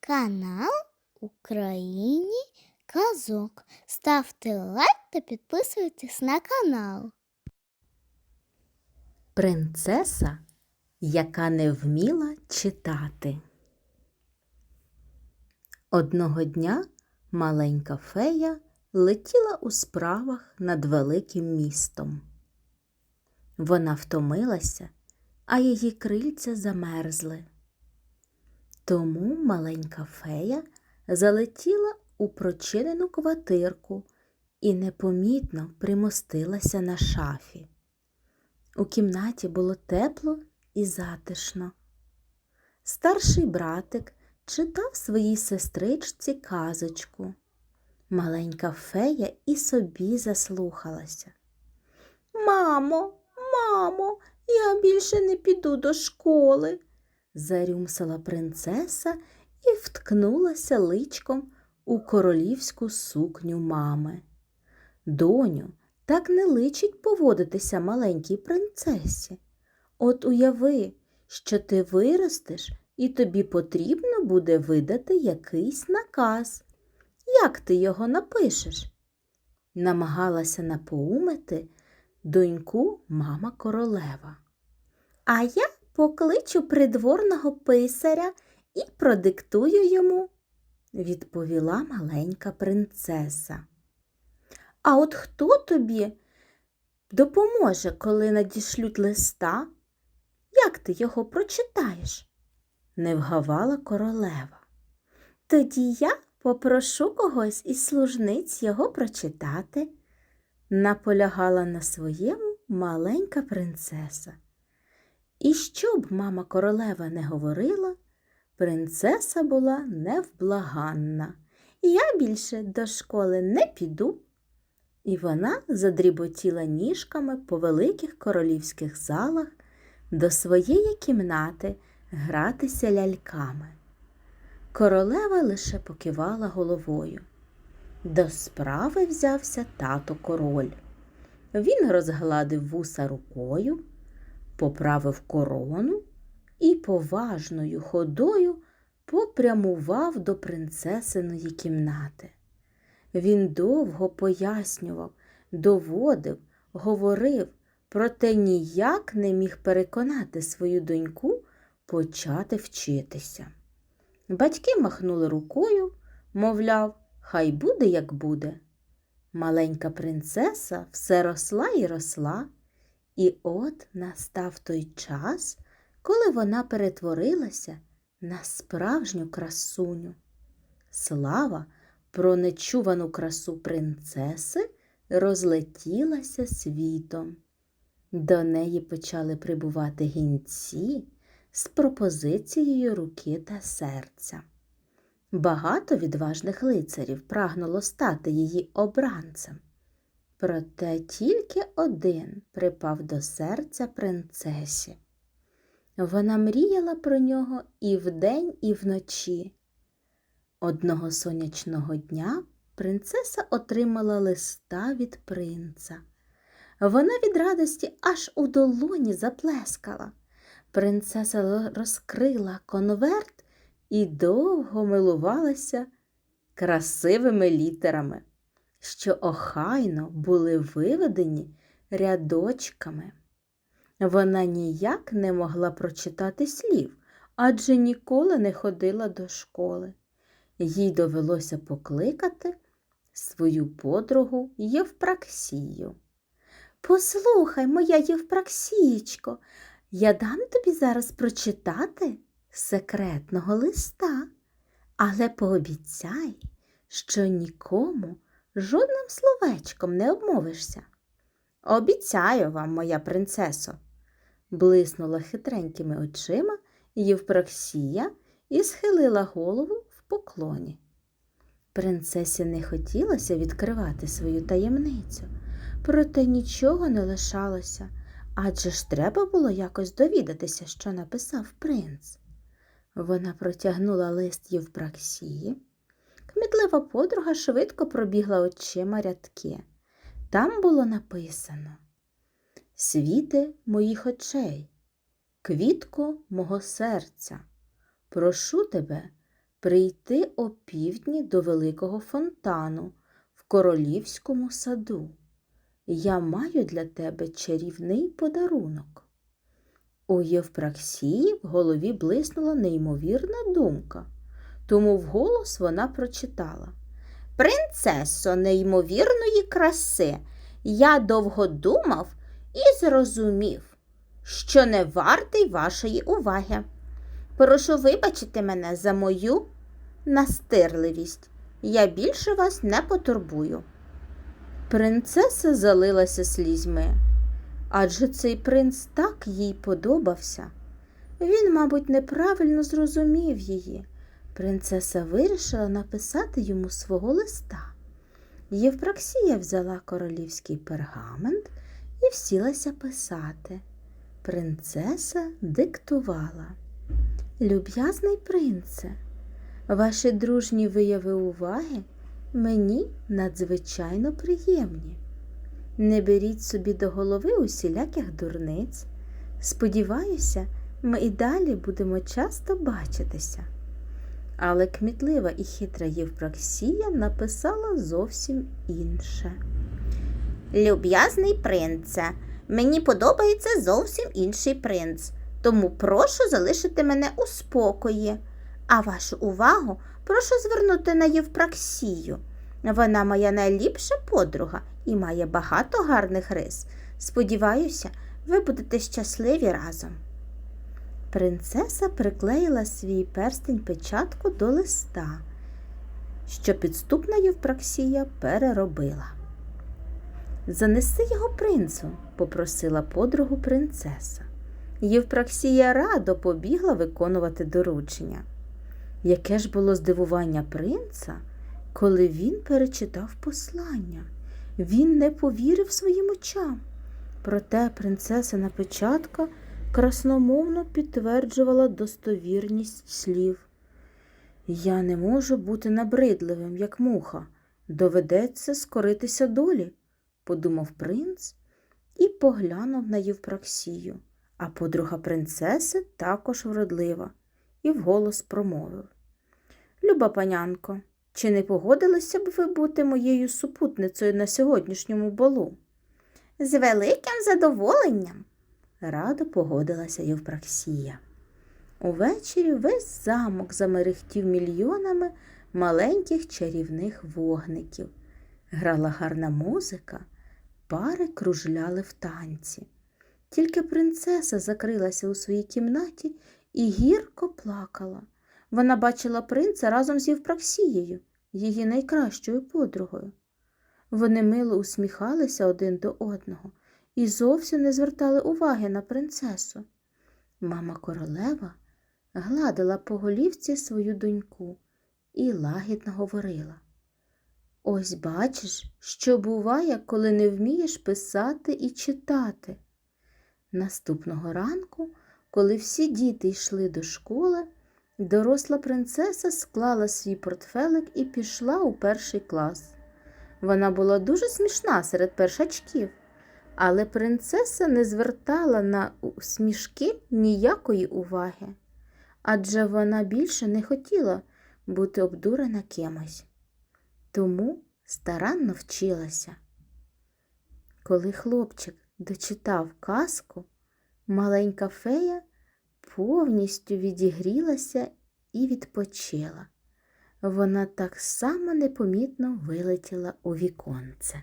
канал Україні Казок. Ставте лайк та підписуйтесь на канал. Принцеса, яка не вміла читати. Одного дня маленька фея летіла у справах над великим містом. Вона втомилася, а її крильця замерзли. Тому маленька фея залетіла у прочинену квартирку і непомітно примостилася на шафі. У кімнаті було тепло і затишно. Старший братик читав своїй сестричці казочку. Маленька фея і собі заслухалася. Мамо, мамо, я більше не піду до школи, зарюмсала принцеса і вткнулася личком у королівську сукню мами. Доню, так не личить поводитися маленькій принцесі. От уяви, що ти виростеш, і тобі потрібно буде видати якийсь наказ. Як ти його напишеш? Намагалася напоумити доньку мама королева. А я покличу придворного писаря і продиктую йому, відповіла маленька принцеса. А от хто тобі допоможе, коли надішлють листа? Як ти його прочитаєш? не вгавала королева. Тоді я попрошу когось із служниць його прочитати, наполягала на своєму маленька принцеса. І що б мама королева не говорила, принцеса була невблаганна. Я більше до школи не піду. І вона задріботіла ніжками по великих королівських залах до своєї кімнати гратися ляльками. Королева лише покивала головою. До справи взявся тато король. Він розгладив вуса рукою, поправив корону і поважною ходою попрямував до принцесиної кімнати. Він довго пояснював, доводив, говорив, проте ніяк не міг переконати свою доньку почати вчитися. Батьки махнули рукою, мовляв, хай буде, як буде. Маленька принцеса все росла і росла, і от настав той час, коли вона перетворилася на справжню красуню. Слава про нечувану красу принцеси розлетілася світом. До неї почали прибувати гінці з пропозицією руки та серця. Багато відважних лицарів прагнуло стати її обранцем. Проте тільки один припав до серця принцесі. Вона мріяла про нього і вдень, і вночі. Одного сонячного дня принцеса отримала листа від принца. Вона від радості аж у долоні заплескала. Принцеса розкрила конверт і довго милувалася красивими літерами, що охайно були виведені рядочками. Вона ніяк не могла прочитати слів, адже ніколи не ходила до школи. Їй довелося покликати свою подругу Євпраксію. Послухай, моя Євпраксієчко, я дам тобі зараз прочитати секретного листа, але пообіцяй, що нікому жодним словечком не обмовишся. Обіцяю вам, моя принцесо, блиснула хитренькими очима Євпраксія і схилила голову в поклоні. Принцесі не хотілося відкривати свою таємницю, проте нічого не лишалося, адже ж треба було якось довідатися, що написав принц. Вона протягнула лист Євпраксії. Кмітлива подруга швидко пробігла очима рядки. Там було написано Світи моїх очей, квітко мого серця, прошу тебе, прийти опівдні до великого фонтану в королівському саду. Я маю для тебе чарівний подарунок. У Євпраксії в голові блиснула неймовірна думка, тому вголос вона прочитала Принцесо неймовірної краси, я довго думав і зрозумів, що не вартий вашої уваги. Прошу вибачити мене за мою настирливість. Я більше вас не потурбую. Принцеса залилася слізьми, адже цей принц так їй подобався. Він, мабуть, неправильно зрозумів її. Принцеса вирішила написати йому свого листа. Євпраксія взяла королівський пергамент і всілася писати. Принцеса диктувала. Люб'язний принце, ваші дружні вияви уваги мені надзвичайно приємні. Не беріть собі до голови усіляких дурниць. Сподіваюся, ми і далі будемо часто бачитися. Але кмітлива і хитра Євпраксія написала зовсім інше. Люб'язний принце, мені подобається зовсім інший принц, тому прошу залишити мене у спокої. А вашу увагу прошу звернути на Євпраксію. Вона моя найліпша подруга і має багато гарних рис. Сподіваюся, ви будете щасливі разом. Принцеса приклеїла свій перстень печатку до листа, що підступна Євпраксія переробила. Занеси його принцу, попросила подругу принцеса. Євпраксія радо побігла виконувати доручення. Яке ж було здивування принца, коли він перечитав послання. Він не повірив своїм очам. Проте принцесина печатка красномовно підтверджувала достовірність слів. Я не можу бути набридливим, як муха. Доведеться скоритися долі, подумав принц і поглянув на Євпраксію. А подруга принцеси також вродлива, і вголос промовив Люба панянко, чи не погодилися б ви бути моєю супутницею на сьогоднішньому балу? З великим задоволенням, радо погодилася Євпраксія. Увечері весь замок замерехтів мільйонами маленьких чарівних вогників. Грала гарна музика, пари кружляли в танці. Тільки принцеса закрилася у своїй кімнаті і гірко плакала. Вона бачила принца разом з Євпраксією, її найкращою подругою. Вони мило усміхалися один до одного і зовсім не звертали уваги на принцесу. Мама королева гладила по голівці свою доньку і лагідно говорила. Ось бачиш, що буває, коли не вмієш писати і читати. Наступного ранку, коли всі діти йшли до школи, доросла принцеса склала свій портфелик і пішла у перший клас. Вона була дуже смішна серед першачків, але принцеса не звертала на смішки ніякої уваги, адже вона більше не хотіла бути обдурена кимось. Тому старанно вчилася. Коли хлопчик дочитав казку, маленька фея повністю відігрілася і відпочила. Вона так само непомітно вилетіла у віконце.